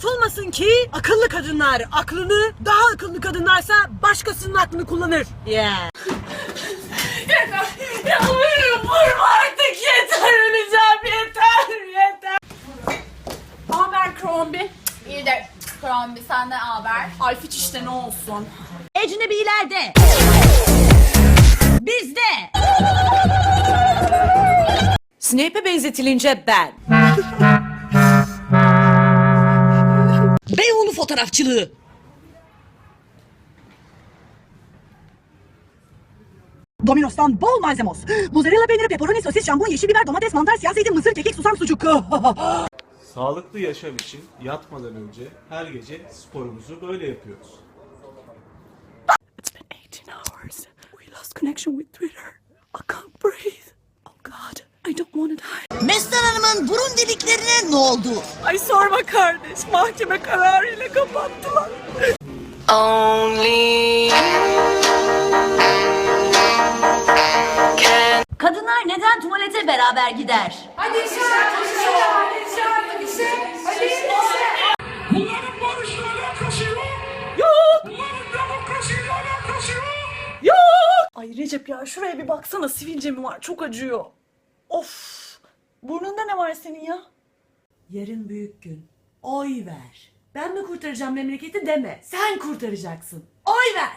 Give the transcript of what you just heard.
kanıt olmasın ki akıllı kadınlar aklını, daha akıllı kadınlarsa başkasının aklını kullanır. Yeah. Yalvarırım vurma artık yeter öleceğim yeter yeter. Haber Krombi. İyidir. Krombi senden haber. Alfiç işte ne olsun. Ecnebilerde. Bizde. Snape'e benzetilince ben. fotoğrafçılığı. Domino's'tan bol malzemos. Mozzarella peyniri, pepperoni, sosis, jambon, yeşil biber, domates, mantar, siyah zeytin, mısır, kekik, susam, sucuk. Sağlıklı yaşam için yatmadan önce her gece sporumuzu böyle yapıyoruz. It's been 18 hours. We lost connection with Twitter. I can't breathe. Oh God, I don't want to die. Mestan Hanım'ın ne oldu? Ay sorma kardeş. Mahkeme kararıyla kapattılar. Kadınlar neden tuvalete beraber gider? Bunların barışla alakası yok. Yok. Bunların demokrasiyle alakası yok. Ay Recep ya şuraya bir baksana sivilce mi var? Çok acıyor. Of. Burnunda ne var senin ya? Yarın büyük gün. Oy ver. Ben mi kurtaracağım memleketi deme. Sen kurtaracaksın. Oy ver.